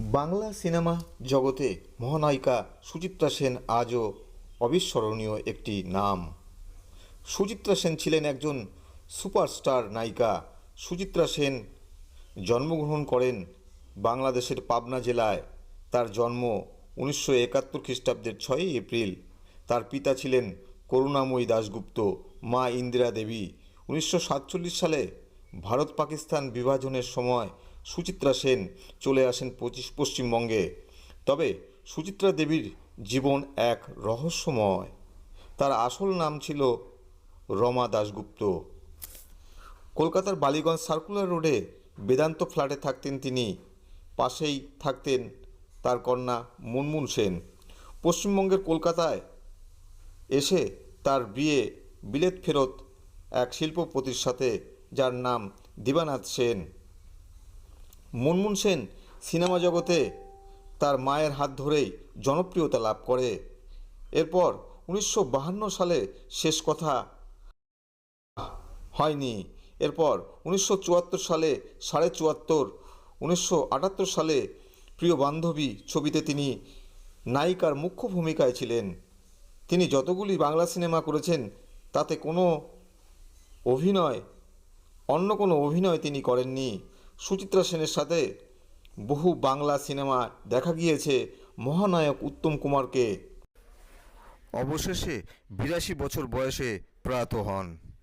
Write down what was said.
Bangla cinema জগতে মহানায়িকা সুচিত্রা সেন আজও অবিস্মরণীয় একটি নাম। সুচিত্রা সেন ছিলেন একজন সুপারস্টার নায়িকা। সুচিত্রা সেন জন্মগ্রহণ করেন বাংলাদেশের পাবনা জেলায়। তার জন্ম উনিশশো একাত্তর খ্রিস্টাব্দের ছয়ই এপ্রিল। তার পিতা ছিলেন করুণাময়ী দাশগুপ্ত, মা ইন্দিরা দেবী। উনিশশো সাতচল্লিশ সালে ভারত পাকিস্তান বিভাজনের সময় সুচিত্রা সেন চলে আসেন পশ্চিমবঙ্গে। তবে সুচিত্রা দেবীর জীবন এক রহস্যময়। তার আসল নাম ছিল রমা দাশগুপ্ত। কলকাতার বালিগঞ্জ সার্কুলার রোডে বেদান্ত ফ্ল্যাটে থাকতেন তিনি। পাশেই থাকতেন তার কন্যা মুনমুন সেন। পশ্চিমবঙ্গের কলকাতায় এসে তার বিয়ে, বিলেত ফেরত এক শিল্পপতির সাথে, যার নাম দিবানাথ সেন। মুনমুন সেন সিনেমা জগতে তার মায়ের হাত ধরেই জনপ্রিয়তা লাভ করে। এরপর উনিশশো সালে শেষ কথা হয়নি। এরপর উনিশশো চুয়াত্তর সালে সাড়ে চুয়াত্তর, উনিশশো সালে প্রিয় বান্ধবী ছবিতে তিনি নায়িকার মুখ্য ভূমিকায় ছিলেন। তিনি যতগুলি বাংলা সিনেমা করেছেন, তাতে কোনো অভিনয়, অন্য কোনো অভিনয় তিনি করেননি। সুচিত্রা সেনের সাথে বহু বাংলা সিনেমা দেখা গিয়েছে মহানায়ক উত্তম কুমারকে। অবশেষে বিরাশি বছর বয়সে প্রয়াত হন।